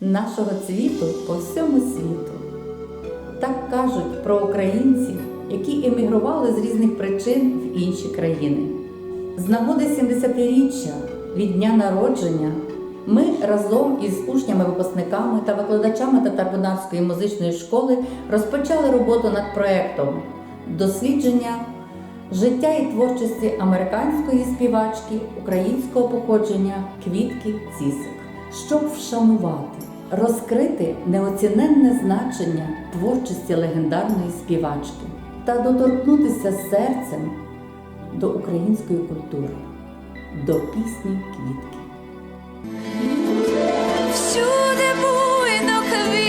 нашого цвіту по всьому світу. Так кажуть про українців, які емігрували з різних причин в інші країни. З нагоди 70-річчя від дня народження ми разом із учнями-випускниками та викладачами Татарбунарської музичної школи розпочали роботу над проектом дослідження життя і творчості американської співачки українського походження Квітки Цісик, щоб вшанувати, розкрити неоціненне значення творчості легендарної співачки та доторкнутися серцем до української культури, до пісні Квітки. Всюди буйно квітне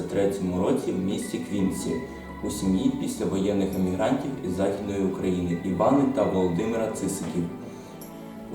1953 році в місті Квінсі у сім'ї післявоєнних емігрантів із Західної України Івани та Володимира Цисиків.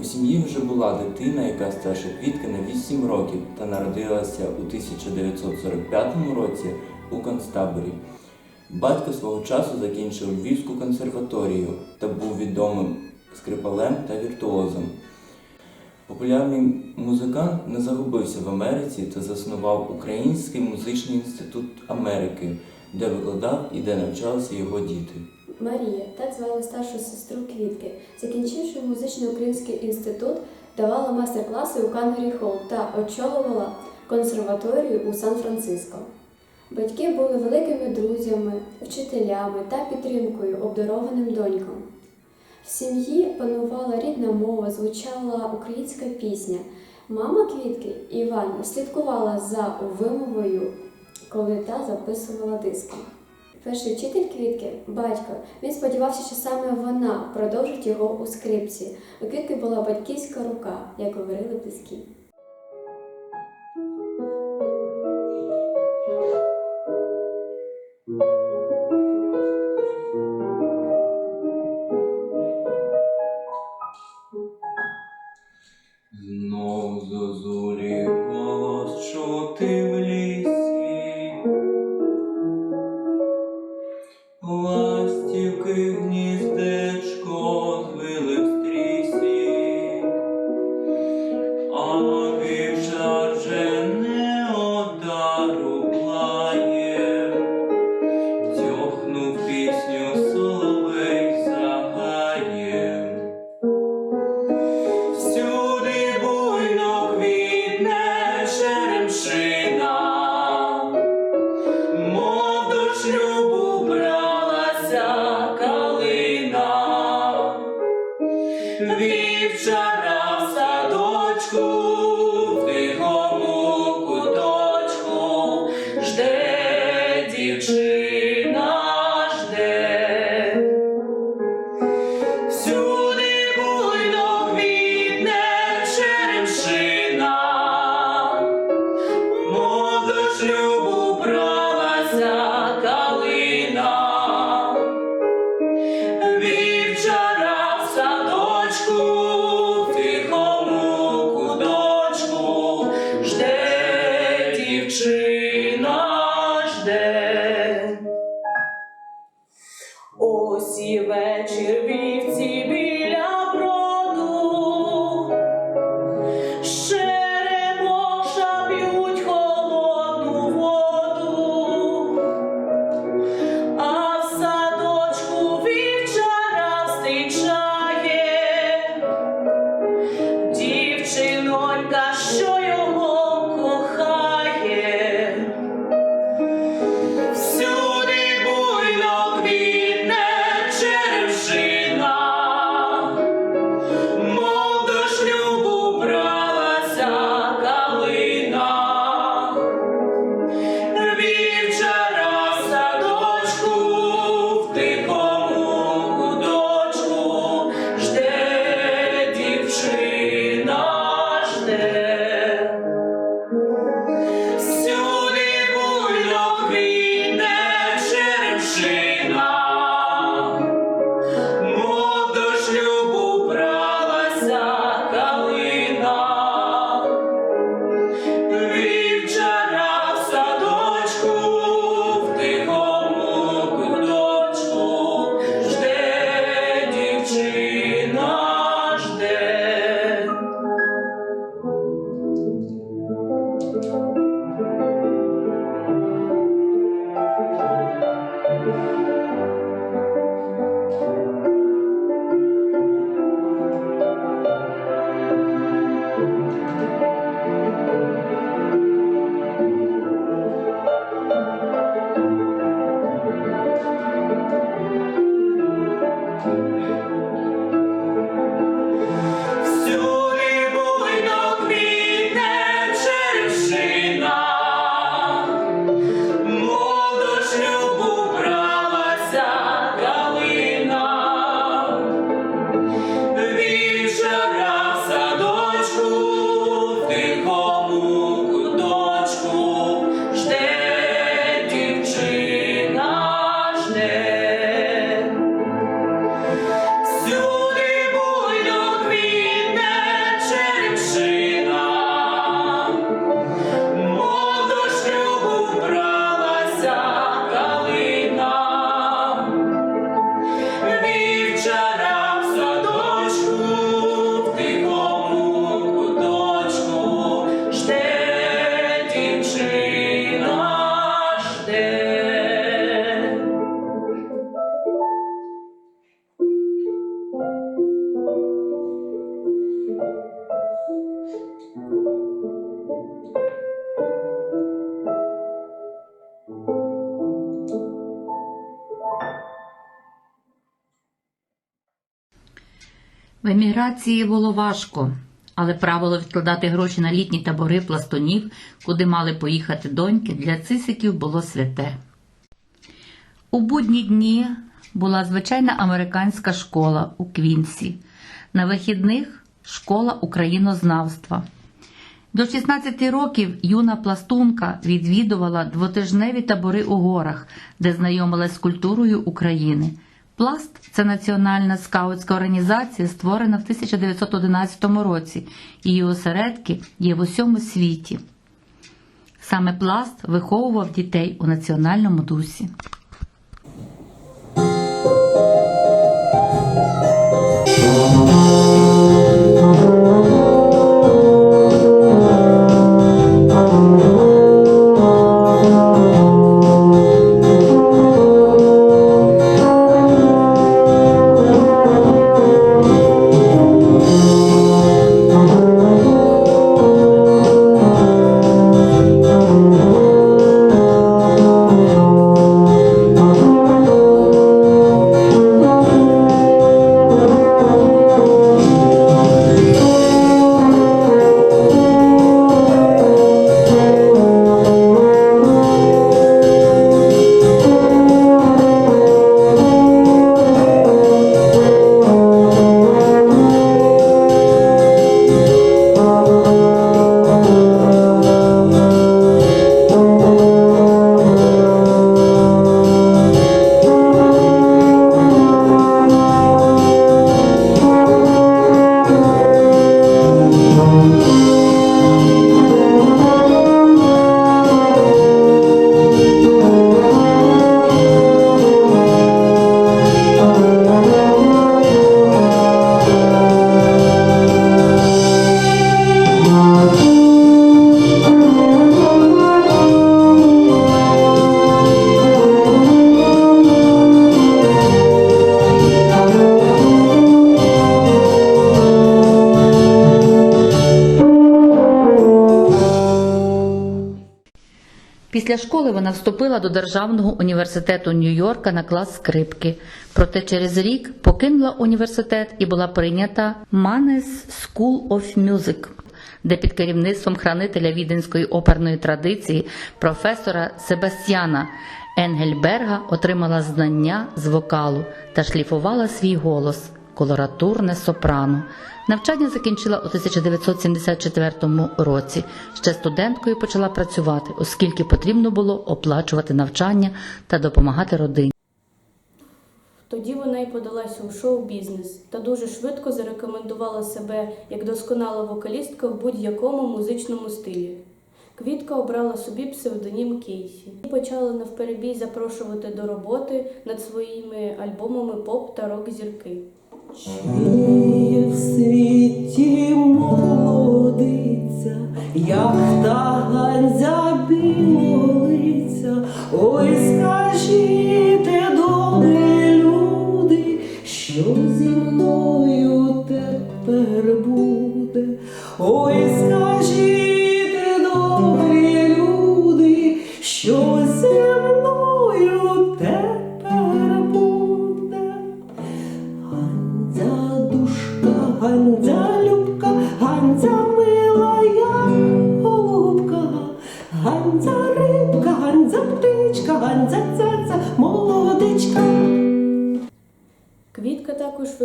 У сім'ї вже була дитина, яка старша квітки на 8 років та народилася у 1945 році у концтаборі. Батько свого часу закінчив Львівську консерваторію та був відомим скрипалем та віртуозом. Популярний музикант не загубився в Америці та заснував Український музичний інститут Америки, де викладав і де навчалися його діти. Марія, так звали старшу сестру Квітки, закінчивши музичний український інститут, давала майстер-класи у Кангері Холл та очолювала консерваторію у Сан-Франциско. Батьки були великими друзями, вчителями та підтримкою обдарованим донькам. В сім'ї панувала рідна мова, звучала українська пісня. Мама Квітки Івана слідкувала за вимовою, коли та записувала диски. Перший вчитель квітки, батько, він сподівався, що саме вона продовжить його у скрипці. У квітки була батьківська рука, як говорили близькі. Еміграції було важко, але правило відкладати гроші на літні табори пластунів, куди мали поїхати доньки, для цисиків було святе. У будні дні була звичайна американська школа у Квінсі. На вихідних школа українознавства. До 16 років юна пластунка відвідувала двотижневі табори у горах, де знайомилась з культурою України. Пласт це національна скаутська організація, створена в 1911 році. Її осередки є в усьому світі. Саме пласт виховував дітей у національному дусі. Вона вступила до Державного університету Нью-Йорка на клас скрипки. Проте через рік покинула університет і була прийнята Manes School of Music, де під керівництвом хранителя віденської оперної традиції професора Себастьяна Енгельберга отримала знання з вокалу та шліфувала свій голос колоратурне сопрано. Навчання закінчила у 1974 році. Ще студенткою почала працювати, оскільки потрібно було оплачувати навчання та допомагати родині. Тоді вона й подалася у шоу-бізнес та дуже швидко зарекомендувала себе як досконала вокалістка в будь-якому музичному стилі. Квітка обрала собі псевдонім Кейсі і почала навперебій запрошувати до роботи над своїми альбомами поп та рок-зірки. Є в світі молодиця, як та ганзя білолиця. Ой, скажіть, добрі люди, що зі мною тепер буде? Ой,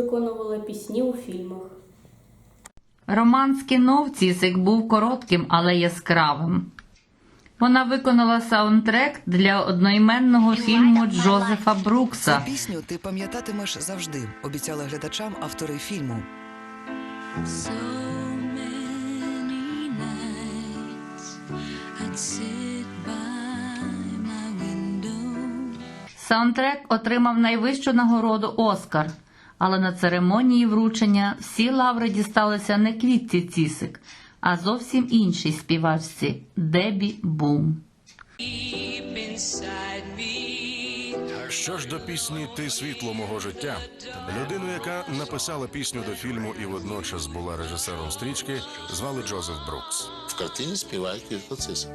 виконувала пісні у фільмах. Роман з кіно був коротким, але яскравим. Вона виконала саундтрек для одноіменного фільму Джозефа Брукса. Цю пісню ти пам'ятатимеш завжди, обіцяли глядачам автори фільму. So many nights I'd sit by my window. Саундтрек отримав найвищу нагороду Оскар, але на церемонії вручення всі лаври дісталися не квітці Цісик, а зовсім іншій співачці Дебі Бум. Що ж до пісні Ти світло мого життя, людину, яка написала пісню до фільму і водночас була режисером стрічки, звали Джозеф Брукс. В картині співає Квітка Цисик.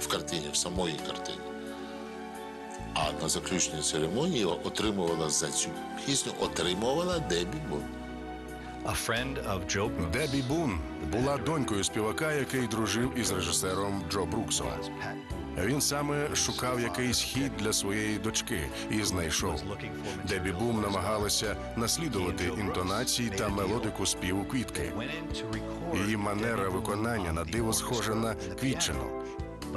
В картині, в самої картині. А на заключній церемонії отримувала за цю пісню, отримувала Дебі Бун. Дебі Бун була донькою співака, який дружив із режисером Джо Бруксом. Він саме шукав якийсь хід для своєї дочки і знайшов. Дебі Бум намагалася наслідувати інтонації та мелодику співу квітки. Її манера виконання на диво схожа на квітчину.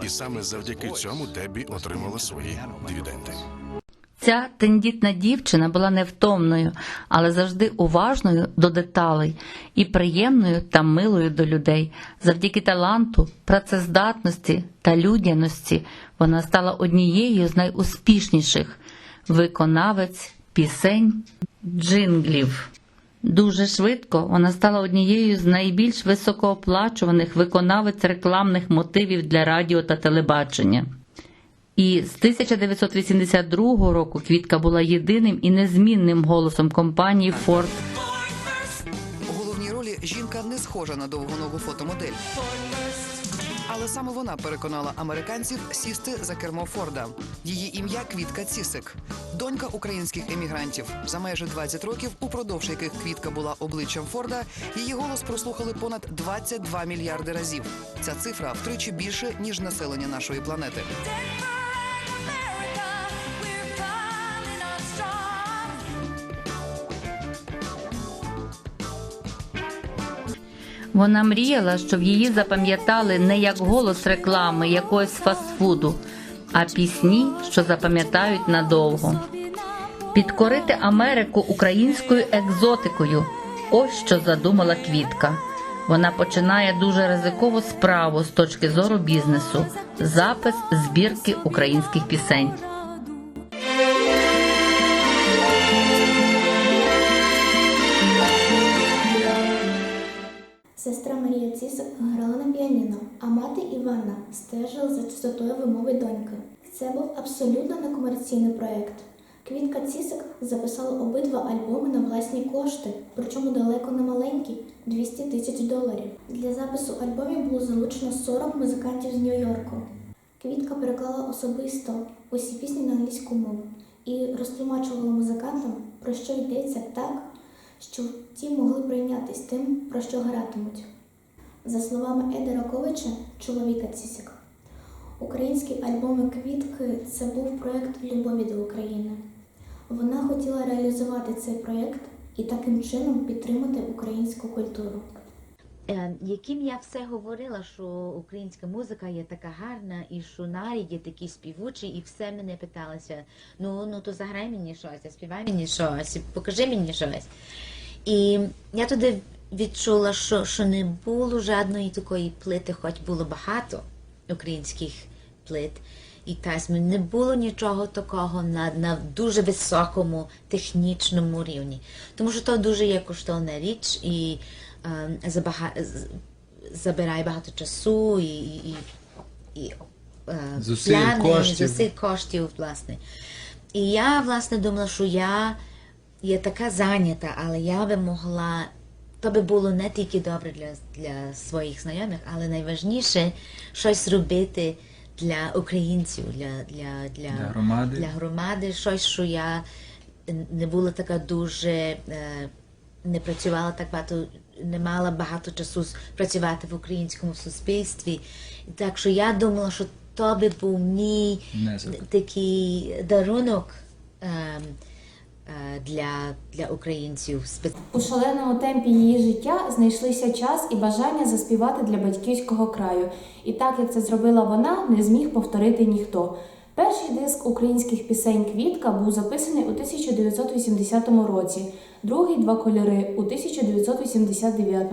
І саме завдяки цьому Дебі отримала свої дивіденди. Ця тендітна дівчина була невтомною, але завжди уважною до деталей і приємною та милою до людей. Завдяки таланту, працездатності та людяності вона стала однією з найуспішніших виконавець пісень джинглів. Дуже швидко вона стала однією з найбільш високооплачуваних виконавець рекламних мотивів для радіо та телебачення. І з 1982 року Квітка була єдиним і незмінним голосом компанії Ford. У головній ролі жінка не схожа на довгоногу фотомодель. Але саме вона переконала американців сісти за кермо Форда. Її ім'я Квітка Цісик, донька українських емігрантів. За майже 20 років, упродовж яких Квітка була обличчям Форда, її голос прослухали понад 22 мільярди разів. Ця цифра втричі більше ніж населення нашої планети. Вона мріяла, щоб її запам'ятали не як голос реклами якогось фастфуду, а пісні, що запам'ятають надовго. Підкорити Америку українською екзотикою. Ось що задумала Квітка. Вона починає дуже ризикову справу з точки зору бізнесу запис збірки українських пісень. Сестра Марія Цісик грала на піаніно, а мати Іванна стежила за чистотою вимови доньки. Це був абсолютно некомерційний проєкт. Квітка Цісик записала обидва альбоми на власні кошти, причому далеко не маленькі 200 тисяч доларів. Для запису альбомів було залучено 40 музикантів з Нью-Йорку. Квітка переклала особисто усі пісні на англійську мову і розтлумачувала музикантам, про що йдеться так, щоб ті могли прийнятись тим, про що гратимуть. За словами Еди Раковича, чоловіка Цісик, українські альбоми Квітки це був проєкт любові до України. Вона хотіла реалізувати цей проєкт і таким чином підтримати українську культуру. Е, Яким я все говорила, що українська музика є така гарна, і що нарід є такий співучий, і все мене питалося: ну ну то заграй мені щось, співай мені щось, покажи мені щось. І я туди відчула, що, що не було жодної такої плити, хоч було багато українських плит. І тасьми не було нічого такого на, на дуже високому технічному рівні. Тому що то дуже є коштовна річ і е, забага, забирає багато часу і, і, і, і е, Зусиль, коштів. зусиль коштів, власне. І я, власне, думала, що я є така зайнята, але я би могла. То би було не тільки добре для, для своїх знайомих, але найважніше щось робити для українців, для, для, для, Для громади. для громади, щось, що я не була така дуже, е, не працювала так багато, не мала багато часу працювати в українському суспільстві. Так що я думала, що то би був мій такий дарунок ем, для, для українців. У шаленому темпі її життя знайшлися час і бажання заспівати для батьківського краю. І так як це зробила вона, не зміг повторити ніхто. Перший диск українських пісень Квітка був записаний у 1980 році, другий два кольори у 1989.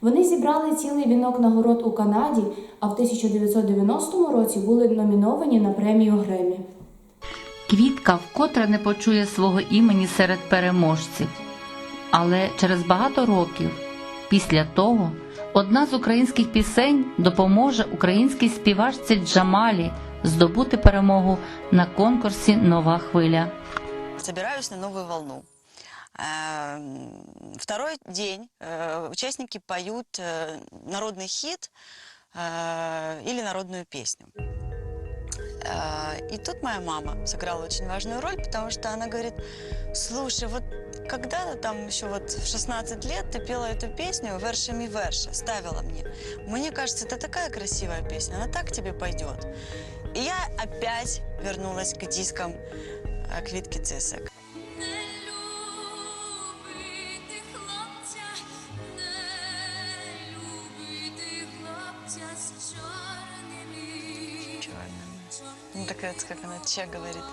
Вони зібрали цілий вінок нагород у Канаді, а в 1990 році були номіновані на премію Гремі. Квітка вкотре не почує свого імені серед переможців. Але через багато років після того одна з українських пісень допоможе українській співачці Джамалі здобути перемогу на конкурсі Нова хвиля. Собираюсь на новую волну. Э, Второй день э, участники поют э, народный хит э, или народную песню. Э, И тут моя мама сыграла очень важную роль, потому что она говорит, слушай, вот когда-то, там еще вот в 16 лет, ты пела эту песню вершами верша, ставила мне. Мне кажется, это такая красивая песня, она так тебе пойдет. И я опять вернулась к дискам э, Квитки Цисек. Ну, так это как она Че говорит.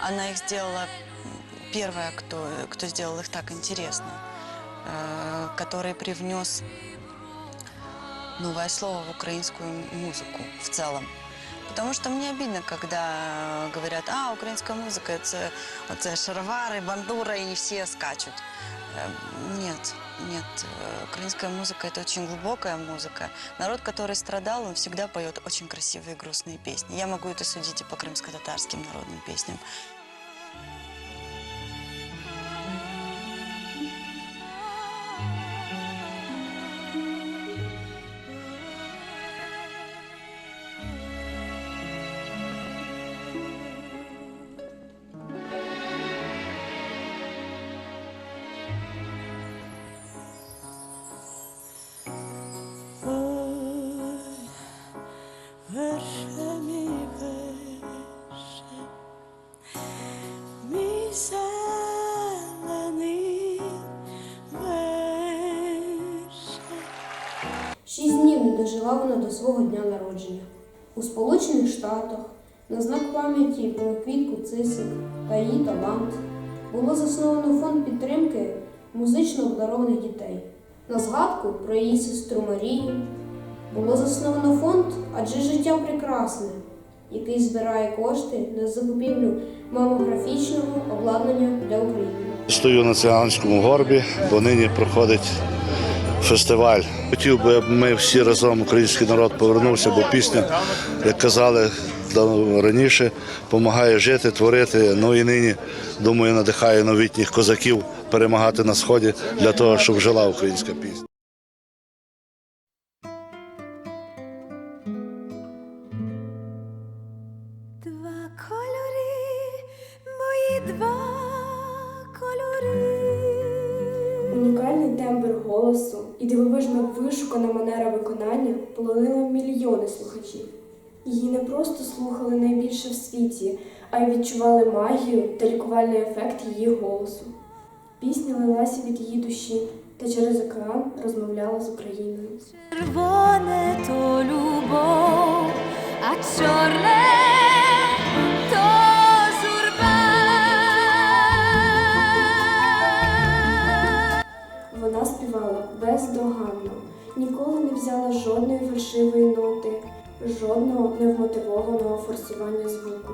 Она их сделала первая, кто, кто сделал их так интересно, э, который привнес новое слово в украинскую музыку в целом. Потому что мне обидно, когда говорят, а, украинская музыка, это, это шаровары, бандура и все скачут. Э, Нет, нет. э, Украинская музыка – это очень глубокая музыка. Народ, который страдал, он всегда поет очень красивые грустные песни. Я могу это судить и по крымско-татарским народным песням. Днів вона до свого дня народження. У Сполучених Штатах на знак пам'яті про квітку Цисик та її талант було засновано фонд підтримки музично обдарованих дітей. На згадку про її сестру Марію було засновано фонд Адже життя прекрасне, який збирає кошти на закупівлю мамографічного обладнання для України. Стою на циганському горбі, бо нині проходить фестиваль. Хотів би, аби ми всі разом, український народ, повернувся, бо пісня, як казали раніше, допомагає жити, творити. Ну і нині, думаю, надихає новітніх козаків перемагати на сході для того, щоб жила українська пісня. Дивовижно вишукана манера виконання полонила мільйони слухачів. Її не просто слухали найбільше в світі, а й відчували магію та лікувальний ефект її голосу. Пісня лилася від її душі та через екран розмовляла з Україною. Червоне то любов, а чорне бездоганно, ніколи не взяла жодної фальшивої ноти, жодного невмотивованого форсування звуку,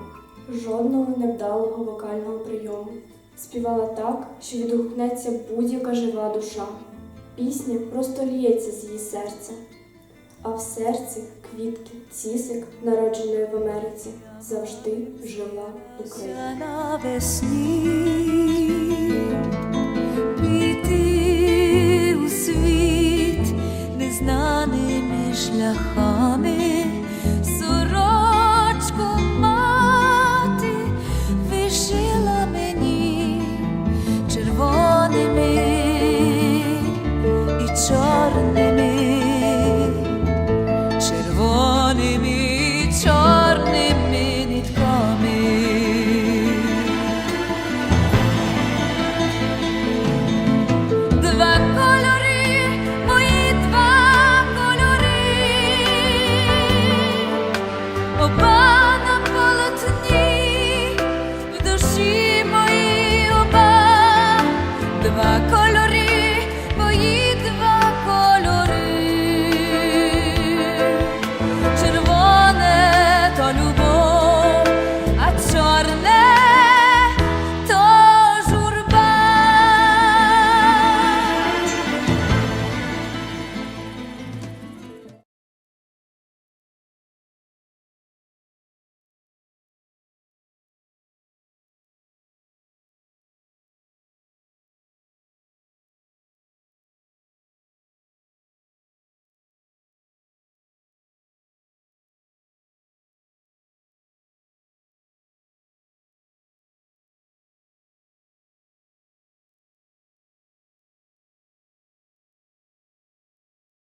жодного невдалого вокального прийому. Співала так, що відгукнеться будь-яка жива душа. Пісня просто лється з її серця, а в серці квітки цісик, народженої в Америці, завжди жила Україна.